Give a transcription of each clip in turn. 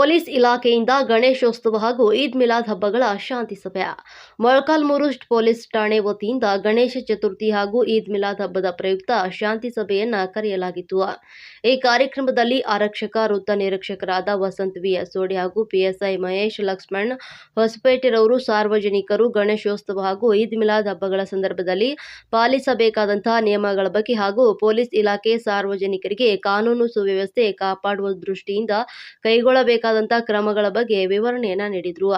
Police ಇಲಾಖೆಯಿಂದ ಗಣೇಶೋತ್ಸವ ಹಾಗೂ ಈದ್ ಮಿಲಾದ್ ಹಬ್ಬಗಳ ಶಾಂತಿ ಸಭೆ. ಮೊಳಕಾಲ್ಮೂರು ಪೊಲೀಸ್ ಠಾಣೆ ವತಿಯಿಂದ ಗಣೇಶ ಚತುರ್ಥಿ ಹಾಗೂ ಈದ್ ಮಿಲಾದ್ ಹಬ್ಬದ ಪ್ರಯುಕ್ತ ಶಾಂತಿ ಸಭೆಯನ್ನ ಕರೆಯಲಾಗಿತ್ತು. ಈ ಕಾರ್ಯಕ್ರಮದಲ್ಲಿ ಆರಕ್ಷಕ, ವೃತ್ತ ನಿರೀಕ್ಷಕರಾದ ವಸಂತ್ ವಿ. ಅಸೋಡಿ ಹಾಗೂ ಪಿಎಸ್ಐ ಮಹೇಶ್ ಲಕ್ಷ್ಮಣ್, ಹೊಸಪೇಟೆರವರು ಸಾರ್ವಜನಿಕರು ಗಣೇಶೋತ್ಸವ ಹಾಗೂ ಈದ್ ಮಿಲಾದ್ ಹಬ್ಬಗಳ ಸಂದರ್ಭದಲ್ಲಿ ಪಾಲಿಸಬೇಕಾದಂತಹ ನಿಯಮಗಳ ಬಗ್ಗೆ ಹಾಗೂ ಪೊಲೀಸ್ ಇಲಾಖೆ ಸಾರ್ವಜನಿಕರಿಗೆ ಕಾನೂನು ಸುವ್ಯವಸ್ಥೆ ಕಾಪಾಡುವ ದೃಷ್ಟಿಯಿಂದ ಕೈಗೊಳ್ಳಬೇಕಾದಂತಹ ಕ್ರಮಗಳ ಬಗ್ಗೆ ವಿವರಣೆಯನ್ನ ನೀಡಿದ್ರು.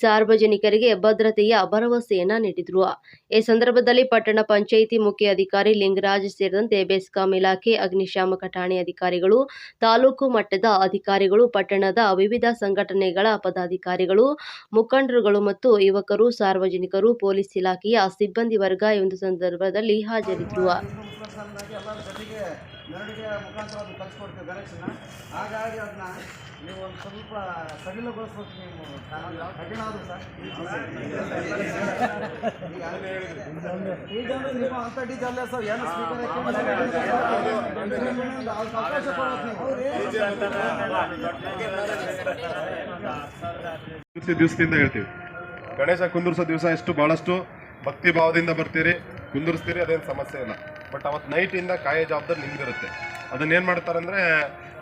ಸಾರ್ವಜನಿಕರಿಗೆ ಭದ್ರತೆಯ ಭರವಸೆಯನ್ನ ನೀಡಿದ್ರು. ಈ ಸಂದರ್ಭದಲ್ಲಿ ಪಟ್ಟಣ ಪಂಚಾಯಿತಿ ಮುಖ್ಯ ಅಧಿಕಾರಿ ಲಿಂಗರಾಜ್ ಸೇರಿದಂತೆ ಬೆಸ್ಕಾಂ ಇಲಾಖೆ ಅಗ್ನಿಶಾಮಕ ಠಾಣೆ ಅಧಿಕಾರಿಗಳು, ತಾಲೂಕು ಮಟ್ಟದ ಅಧಿಕಾರಿಗಳು, ಪಟ್ಟಣದ ವಿವಿಧ ಸಂಘಟನೆಗಳ ಪದಾಧಿಕಾರಿಗಳು, ಮುಖಂಡರುಗಳು ಮತ್ತು ಯುವಕರು, ಸಾರ್ವಜನಿಕರು, ಪೊಲೀಸ್ ಇಲಾಖೆಯ ಸಿಬ್ಬಂದಿ ವರ್ಗ ಈ ಒಂದು ಸಂದರ್ಭದಲ್ಲಿ ಹಾಜರಿದ್ದರು ಹಾಗಾಗಿ ಅದನ್ನ ನೀವು ಒಂದು ಸ್ವಲ್ಪ ಸಡಿಲಗೊಳಿಸ್ಬೇಕು ನೀವು ಕಠಿಣ ಆದರೂ ಸರ್ ಈಗ ಅಂದ್ರೆ ನೀವು ಅಂಥ ಡಿ ಅಲ್ಲ ಸರ್ ಏನು ಸ್ಪೀಕರ್ ಅವಕಾಶ ಕುಂದಿರ್ಸಿ ದಿವಸದಿಂದ ಹೇಳ್ತೀವಿ ಗಣೇಶ ಕುಂದಿರ್ಸೋ ದಿವಸ ಎಷ್ಟು ಬಹಳಷ್ಟು ಭಕ್ತಿ ಭಾವದಿಂದ ಬರ್ತೀರಿ ಕುಂದಿರ್ಸ್ತೀರಿ ಅದೇನು ಸಮಸ್ಯೆ ಇಲ್ಲ ಬಟ್ ಅವತ್ತು ನೈಟಿಂದ ಕಾಯೋ ಜವಾಬ್ದಾರಿ ನಿಮ್ದಿರುತ್ತೆ ಅದನ್ನ ಏನು ಮಾಡ್ತಾರಂದ್ರೆ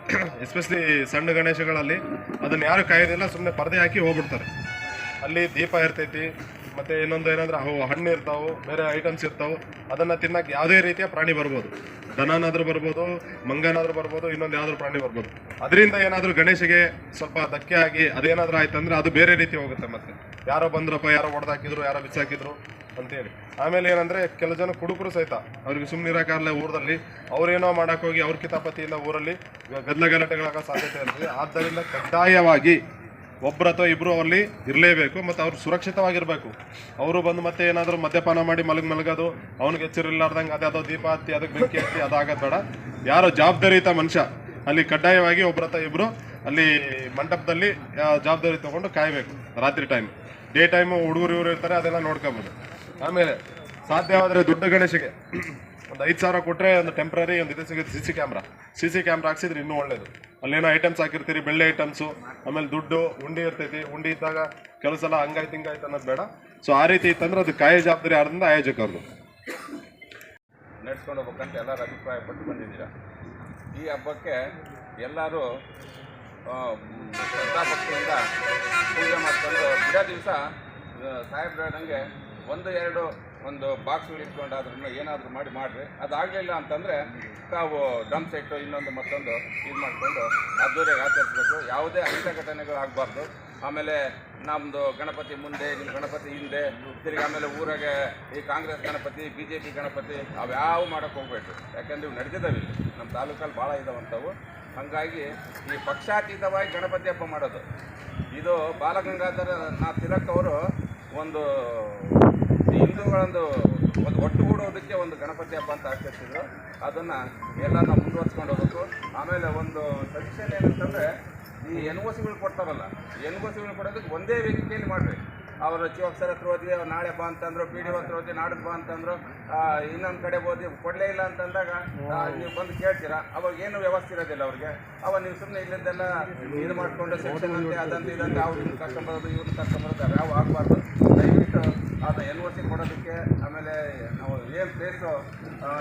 ಎಸ್ಪೆಷಲಿ ಸಣ್ಣ ಗಣೇಶಗಳಲ್ಲಿ, ಅದನ್ನು ಯಾರು ಕಾಯೋದಿಲ್ಲ ಸುಮ್ಮನೆ ಪರದೆ ಹಾಕಿ ಹೋಗ್ಬಿಡ್ತಾರೆ. ಅಲ್ಲಿ ದೀಪ ಇರ್ತೈತಿ, ಮತ್ತು ಇನ್ನೊಂದು ಏನಂದ್ರೆ, ಅವು ಹಣ್ಣು ಇರ್ತಾವು, ಬೇರೆ ಐಟಮ್ಸ್ ಇರ್ತಾವೆ, ಅದನ್ನು ತಿನ್ನಕ್ಕೆ ಯಾವುದೇ ರೀತಿಯ ಪ್ರಾಣಿ ಬರ್ಬೋದು. ದನನಾದರೂ ಬರ್ಬೋದು, ಮಂಗನಾದರೂ ಬರ್ಬೋದು, ಇನ್ನೊಂದು ಯಾವುದಾದ್ರು ಪ್ರಾಣಿ ಬರ್ಬೋದು. ಅದರಿಂದ ಏನಾದರೂ ಗಣೇಶಗೆ ಸ್ವಲ್ಪ ಧಕ್ಕೆ ಆಗಿ ಅದೇನಾದ್ರೂ ಆಯ್ತಂದ್ರೆ ಅದು ಬೇರೆ ರೀತಿ ಹೋಗುತ್ತೆ ಮತ್ತೆ. ಯಾರೋ ಬಂದ್ರಪ್ಪ, ಯಾರೋ ಹೊಡೆದಾಕಿದ್ರು ಯಾರೋ ಬಿಸಾಕಿದ್ರು ಅಂತೇಳಿ ಆಮೇಲೆ ಏನಂದ್ರೆ ಕೆಲ ಜನ ಕುಡುಕರು ಸಹಿತ ಅವ್ರಿಗೆ ಸುಮ್ಮನೆ ಇರೋಕ್ಕಾಗಲ್ಲ ಊರಲ್ಲಿ ಅವ್ರೇನೋ ಮಾಡಕ್ ಹೋಗಿ ಅವ್ರ ಕಿತಾಪತಿಯಿಂದ ಊರಲ್ಲಿ ಗದ್ದಲ ಗಲಾಟೆಗಳಾಗೋ ಸಾಧ್ಯತೆ ಇರ್ತದೆ ಆದ್ದರಿಂದ ಕಡ್ಡಾಯವಾಗಿ ಒಬ್ರು ಅಥವಾ ಇಬ್ರು ಅಲ್ಲಿ ಇರಲೇಬೇಕು ಮತ್ತು ಅವ್ರು ಸುರಕ್ಷಿತವಾಗಿರಬೇಕು. ಅವರು ಬಂದು ಮತ್ತೆ ಏನಾದರೂ ಮದ್ಯಪಾನ ಮಾಡಿ ಮಲಗ್ ಮಲಗೋದು, ಅವ್ನಿಗೆ ಎಚ್ಚರಿಲ್ಲಾರ್ದಂಗೆ ಅದ್ಯಾವುದೋ ದೀಪ ಹತ್ತಿ ಅದಕ್ಕೆ ಬೆಂಕಿ ಹತ್ತಿ ಅದಾಗದ್ ಬೇಡ. ಯಾರೋ ಜವಾಬ್ದಾರಿಯುತ ಮನುಷ್ಯ, ಅಲ್ಲಿ ಕಡ್ಡಾಯವಾಗಿ ಒಬ್ರ ಅಥವಾ ಇಬ್ರು ಅಲ್ಲಿ ಮಂಟಪದಲ್ಲಿ ಜವಾಬ್ದಾರಿ ತೊಗೊಂಡು ಕಾಯಬೇಕು ರಾತ್ರಿ ಟೈಮ್ ಡೇ ಟೈಮು ಹುಡುಗರು ಇವರು ಇರ್ತಾರೆ, ಅದೆಲ್ಲ ನೋಡ್ಕೊಬೋದು. ಆಮೇಲೆ ಸಾಧ್ಯವಾದರೆ ದೊಡ್ಡ ಗಣೇಶಿಗೆ. ಒಂದು ಐದು ಸಾವಿರ ಕೊಟ್ಟರೆ ಒಂದು ಟೆಂಪ್ರರಿ ಒಂದು ಇದು ಸಿಗುತ್ತೆ C C camera C C camera ಹಾಕ್ಸಿದ್ರೆ ಇನ್ನೂ ಒಳ್ಳೇದು. ಅಲ್ಲೇನೋ ಐಟಮ್ಸ್ ಹಾಕಿರ್ತೀರಿ, ಬೆಳ್ಳೆ ಐಟಮ್ಸು ಆಮೇಲೆ ದುಡ್ಡು, ಉಂಡಿ ಇರ್ತೈತಿ. ಉಂಡಿ ಇದ್ದಾಗ ಕೆಲವು ಸಲ ಹಂಗಾಯ್ತು, ಹಿಂಗಾಯ್ತು ಅನ್ನೋದು ಬೇಡ. ಸೊ ಆ ರೀತಿ ಇತ್ತಂದ್ರೆ ಅದು ಕಾಯ ಜವಾಬ್ದಾರಿ ಆದ್ರಿಂದ ಆಯೋಜಕರದು ನಡೆಸ್ಕೊಂಡು ಹೋಗ್ಬೇಕಂತ ಎಲ್ಲರೂ ಅಭಿಪ್ರಾಯ ಪಟ್ಟು ಬಂದಿದ್ದೀರ? ಈ ಹಬ್ಬಕ್ಕೆ ಎಲ್ಲರೂ ಶ್ರದ್ಧಾಭಕ್ತಿಯಿಂದ ಪೂಜೆ ಮಾಡ್ಕೊಂಡು ಬಿಡೋ ದಿವಸ ಸಾಹೇಬ್ರು ಒಂದು, ಎರಡು, ಒಂದು ಬಾಕ್ಸ್ಗಳು ಅದ್ರನ್ನ ಏನಾದರೂ ಮಾಡಿ ಮಾಡಿರಿ. ಅದಾಗಲಿಲ್ಲ ಅಂತಂದರೆ ತಾವು ಡ್ರಮ್ ಸೆಟ್ಟು ಇನ್ನೊಂದು ಮತ್ತೊಂದು ಇದು ಮಾಡಿಕೊಂಡು ಅದ್ದೂರಿಯಾಗಿ ಆಚರಿಸ್ಬೇಕು. ಯಾವುದೇ ಘಟನೆಗಳು ಆಗಬಾರ್ದು. ಆಮೇಲೆ ನಮ್ಮದು ಗಣಪತಿ ಮುಂದೆ ನಿಮ್ಮ ಗಣಪತಿ ಹಿಂದೆ, ತಿರ್ಗಿ ಆಮೇಲೆ ಊರಾಗೆ ಈ Congress Ganapati B J P Ganapati ಅವ್ಯಾವು ಮಾಡೋಕ್ಕೆ ಹೋಗ್ಬೇಕು ಯಾಕಂದ್ರೆ ಇವು ನಡೆದಿದ್ದಾವೆ ಇಲ್ಲಿ. ನಮ್ಮ ತಾಲೂಕಲ್ಲಿ ಭಾಳ ಇದಾವಂಥವು. ಹಾಗಾಗಿ ಈ ಪಕ್ಷಾತೀತವಾಗಿ ಗಣಪತಿ ಹಬ್ಬ ಮಾಡೋದು. ಇದು ಬಾಲಗಂಗಾಧರ ನಾ ತಿಲಕ್ ಅವರು ಒಂದು ಹಿಂದೂಗಳೊಂದು ಒಂದು ಒಟ್ಟುಗೂಡೋದಕ್ಕೆ ಒಂದು ಗಣಪತಿ ಹಬ್ಬ ಅಂತ ಆಚರಿಸಿದ್ರು. ಅದನ್ನು ಎಲ್ಲ ನಾವು ಮುಂದುವರ್ಸ್ಕೊಂಡು ಹೋಗ್ಬೇಕು. ಆಮೇಲೆ ಒಂದು ಸಜೆಷನ್ ಏನಂತಂದರೆ ಈ ಎನ್ ಒ ಸಿಗಳು ಕೊಡ್ತಾರಲ್ಲ ಎನ್ ಒ ಸಿಗಳು ಕೊಡೋದಕ್ಕೆ ಒಂದೇ ವೇದಿಕೆಯಲ್ಲಿ ಮಾಡಬೇಕು ಅವರು ಚೀಫ್ ಆಫೀಸರ್ ಹತ್ರ ಹೋದ್ವಿ ಅವ್ರು ನಾಳೆ ಬಾ ಅಂತಂದ್ರು ಪಿ ಡಿ ಹತ್ರ ಹೋದ್ವಿ ನಾಡಿದ್ದು ಬಾ ಅಂತಂದ್ರು ಇನ್ನೊಂದು ಕಡೆ ಹೋದ್ವಿ ಕೊಡಲೇ ಇಲ್ಲ ಅಂತಂದಾಗ ನೀವು ಬಂದು ಕೇಳ್ತೀರಾ? ಅವಾಗ ಏನು ವ್ಯವಸ್ಥೆ ಇರೋದಿಲ್ಲ ಅವ್ರಿಗೆ. ಅವಾಗ ನೀವು ಸುಮ್ಮನೆ ಇಲ್ಲಿಂದೆಲ್ಲ ಇದು ಮಾಡಿಕೊಂಡು ಸೆಕ್ಷನ್ ಅಂತೆ ಅದಂತ ಇದಂತೆ ಅವ್ರನ್ನ ಕರ್ಕೊಂಬರೋದು ಇವ್ರನ್ನ ಕರ್ಕೊಂಬರೋದು ಯಾವ ಆಗಬಾರ್ದು. ಅದು ಎನ್ ಒ ಸಿ ಕೊಡೋದಕ್ಕೆ ಆಮೇಲೆ ನಾವು ಏನು ಪ್ಲೇಸು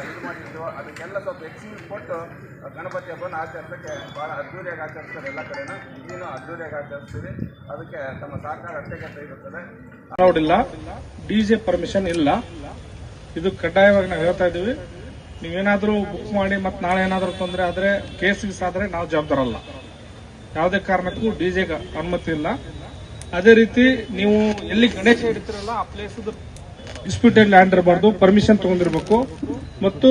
ಇದು ಮಾಡಿದ್ದು ಅದಕ್ಕೆಲ್ಲ ಸ್ವಲ್ಪ ಎಕ್ಸ್ಕ್ಯೂಸ್ ಕೊಟ್ಟು ಗಣಪತಿ ಹಬ್ಬನ ಆಚರಿಸೋಕ್ಕೆ ಭಾಳ ಅದ್ದೂರಿಯಾಗಿ ಆಚರಿಸ್ತಾರೆ ಎಲ್ಲ ಕಡೆನೂ. ಇದನ್ನು ಅದ್ದೂರಿಯಾಗಿ ಆಚರಿಸ್ತೀವಿ. ಅದಕ್ಕೆ ತಮ್ಮ ಸಹಕಾರ ಅತ್ಯಗತ್ಯ ಇರುತ್ತದೆ ಅಲೌಡ್ ಇಲ್ಲ. ಡಿಜೆ ಪರ್ಮಿಷನ್ ಇಲ್ಲ. ಇದು ಕಡ್ಡಾಯವಾಗಿ ನಾವು ಹೇಳ್ತಾ ಇದ್ದೀವಿ. ನೀವೇನಾದರೂ ಬುಕ್ ಮಾಡಿ ಮತ್ತೆ ನಾಳೆ ಏನಾದರೂ ತೊಂದರೆ ಆದರೆ ಕೇಸಿಗೆ ಆದ್ರೆ ನಾವು ಜವಾಬ್ದಾರಲ್ಲ. ಯಾವುದೇ ಕಾರಣಕ್ಕೂ ಡಿಜೆಗೆ ಅನುಮತಿ ಇಲ್ಲ. ಅದೇ ರೀತಿ ನೀವು ಎಲ್ಲಿ ಗಣೇಶ ಇಡ್ತಿರಲ್ಲ ಆ ಪ್ಲೇಸ್ ಡಿಸ್ಪ್ಯೂಟೆಡ್ ಲ್ಯಾಂಡ್ ಇರಬಾರ್ದು ಪರ್ಮಿಷನ್ ತಗೊಂಡಿರ್ಬೇಕು. ಮತ್ತು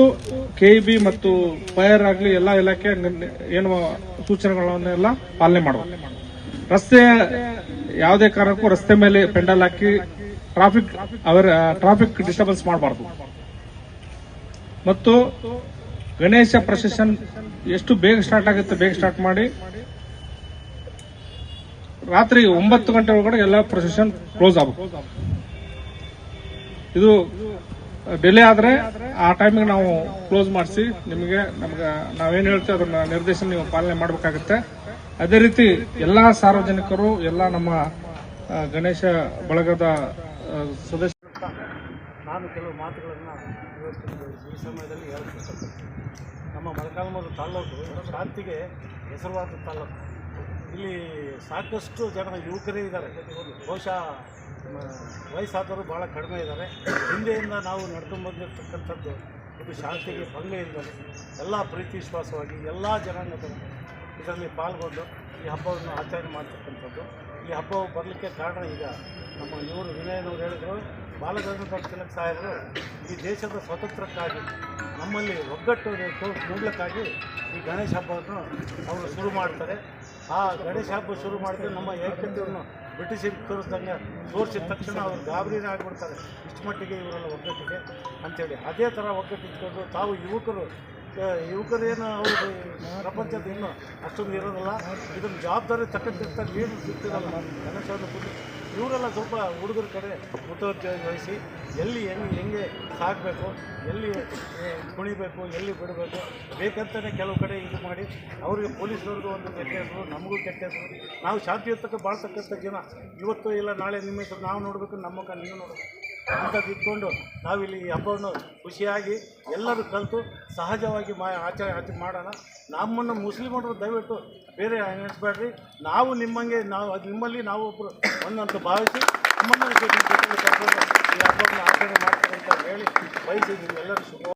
ಕೆ ಬಿ ಮತ್ತು ಫೈರ್ ಆಗಲಿ ಎಲ್ಲ ಇಲಾಖೆ ಏನು ಸೂಚನೆಗಳನ್ನೆಲ್ಲ ಪಾಲನೆ ಮಾಡಬೇಕು. ರಸ್ತೆ ಯಾವುದೇ ಕಾರಣಕ್ಕೂ ರಸ್ತೆ ಮೇಲೆ ಪೆಂಡಲ್ ಹಾಕಿ ಟ್ರಾಫಿಕ್ ಅವರ ಟ್ರಾಫಿಕ್ ಡಿಸ್ಟರ್ಬೆನ್ಸ್ ಮಾಡಬಾರ್ದು. ಮತ್ತು ಗಣೇಶ ಪ್ರೊಸೆಷನ್ ಎಷ್ಟು ಬೇಗ ಸ್ಟಾರ್ಟ್ ಆಗುತ್ತೆ, ಬೇಗ ಸ್ಟಾರ್ಟ್ ಮಾಡಿ ರಾತ್ರಿ ಒಂಬತ್ತು ಗಂಟೆ ಒಳಗಡೆ ಎಲ್ಲ ಪ್ರೊಸೆಷನ್ ಕ್ಲೋಸ್ ಆಗಬೇಕು ಇದು ಡಿಲೇ ಆದರೆ ಆ ಟೈಮಿಗೆ ನಾವು ಕ್ಲೋಸ್ ಮಾಡಿಸಿ, ನಿಮಗೆ ನಮ್ಗೆ, ನಾವೇನು ಹೇಳ್ತೀವಿ ಅದನ್ನ ನಿರ್ದೇಶನ ನೀವು ಪಾಲನೆ ಮಾಡಬೇಕಾಗುತ್ತೆ. ಅದೇ ರೀತಿ ಎಲ್ಲಾ ಸಾರ್ವಜನಿಕರು, ಎಲ್ಲ ನಮ್ಮ ಗಣೇಶ ಬಳಗದ ಸದಸ್ಯ ನಾನು ಕೆಲವು ಮಾತುಗಳನ್ನು ಈ ಸಮಯದಲ್ಲಿ ಹೇಳಬೇಕು ನಮ್ಮ ಮೊಳಕಾಲ್ಮೂರು ತಾಲ್ಲೂಕು ಶಾಂತಿಗೆ ಹೆಸರುವಾದ ತಾಲ್ಲೂಕು ಇಲ್ಲಿ ಸಾಕಷ್ಟು ಜನ ಯುವಕರೇ ಇದ್ದಾರೆ. ಬಹುಶಃ ವಯಸ್ಸಾದವರು ಭಾಳ ಕಡಿಮೆ ಇದ್ದಾರೆ. ಹಿಂದೆಯಿಂದ ನಾವು ನಡ್ಕೊಂಡು ಬಂದಿರತಕ್ಕಂಥದ್ದು ಇದು ಶಾಂತಿಗೆ ಭಂಗ ಇಲ್ಲದೆ ಎಲ್ಲ ಪ್ರೀತಿ, ವಿಶ್ವಾಸವಾಗಿ ಎಲ್ಲ ಜನಾಂಗದ ಇದರಲ್ಲಿ ಪಾಲ್ಗೊಂಡು ಈ ಹಬ್ಬವನ್ನು ಆಚರಣೆ ಮಾಡ್ತಕ್ಕಂಥದ್ದು. ಈ ಹಬ್ಬವು ಬರಲಿಕ್ಕೆ ಕಾರಣ ಈಗ ನಮ್ಮ ಇವರು ವಿನಯನವರು ಹೇಳಿದರು, ಬಾಲಗಂಗಾಧರ ತಿಲಕ್ ಸಾಹೇಬರು, ಈ ದೇಶದ ಸ್ವಾತಂತ್ರ್ಯಕ್ಕಾಗಿ ನಮ್ಮಲ್ಲಿ ಒಗ್ಗಟ್ಟು ಮೂಡಲಿಕ್ಕಾಗಿ ಈ ಗಣೇಶ ಹಬ್ಬವನ್ನು ಅವರು ಶುರು ಮಾಡ್ತಾರೆ. ಆ ಗಣೇಶ ಹಬ್ಬ ಶುರು ಮಾಡಿದ್ರೆ ನಮ್ಮ ಏಕತೆಯನ್ನು ಬ್ರಿಟಿಷರಿಗೆ ತೋರಿಸ್ದಂಗೆ ತೋರಿಸಿದ ತಕ್ಷಣ ಅವರು ಗಾಬರಿನ ಆಗಿಬಿಡ್ತಾರೆ. ಇಷ್ಟು ಮಟ್ಟಿಗೆ ಇವರೆಲ್ಲ ಒಗ್ಗಟ್ಟಿಗೆ ಅಂಥೇಳಿ ಅದೇ ಥರ ಒಗ್ಗಟ್ಟಿಟ್ಕೊಂಡು ತಾವು ಯುವಕರು ಯುವಕರೇನು ಅವರು ಪ್ರಪಂಚದ ಇನ್ನು ಅಷ್ಟೊಂದು ಇರೋದಿಲ್ಲ. ಇದನ್ನು ಜವಾಬ್ದಾರಿ ತಕ್ಕಂತಿರ್ತಾರೆ ಏನು ಸಿಗ್ತಿರಲ್ಲ. ಪೂಜೆ ಇವರೆಲ್ಲ ಸ್ವಲ್ಪ ಹುಡುಗರ ಕಡೆ ಮುತುವರ್ಜಿ ವಹಿಸಿ ಎಲ್ಲಿ ಹೆಂಗೆ ಹೆಂಗೆ ಸಾಕಬೇಕು, ಎಲ್ಲಿ ಕುಣಿಬೇಕು, ಎಲ್ಲಿ ಬಿಡಬೇಕು ಬೇಕಂತಲೇ ಕೆಲವು ಕಡೆ ಇದು ಮಾಡಿ ಅವರಿಗೆ ಪೊಲೀಸ್ನವ್ರಿಗೂ ಒಂದು ಕೆಟ್ಟ ಹೆಸರು, ನಮಗೂ ಕೆಟ್ಟ ಹೆಸರು. ನಾವು ಶಾಂತಿಯುತಕ್ಕೆ ಬಾಳ್ತಕ್ಕಂಥ ಜನ ಇವತ್ತು ಇಲ್ಲ, ನಾಳೆ ನಿಮ್ಮ ಹೆಸರು ನಾವು ನೋಡಬೇಕು, ನಮ್ಮ ಮುಖ ನೀವು ನೋಡಬೇಕು. ಅಂಥದ್ದು ಇಟ್ಕೊಂಡು ನಾವಿಲ್ಲಿ ಈ ಹಬ್ಬವನ್ನು ಖುಷಿಯಾಗಿ ಎಲ್ಲರೂ ಕಲಿತು ಸಹಜವಾಗಿ ಮಾ ಆಚರಣೆ ಆಚರಣೆ ಮಾಡೋಣ. ನಮ್ಮನ್ನು ಮುಸ್ಲಿಮರು ದಯವಿಟ್ಟು ಬೇರೆ ಎಣಿಸ್ಬೇಡ್ರಿ ನಾವು ನಿಮ್ಮಂಗೆ ನಾವು ನಿಮ್ಮಲ್ಲಿ ನಾವು ಒಬ್ಬರು ಒಂದಂತ ಭಾವಿಸಿ ನಮ್ಮನ್ನು ಈ ಹಬ್ಬವನ್ನು ಆಚರಣೆ ಮಾಡ್ತೀವಿ ಅಂತ ಹೇಳಿ ಬಯಸಿ ನಿಮ್ಗೆಲ್ಲರೂ ಶುಭ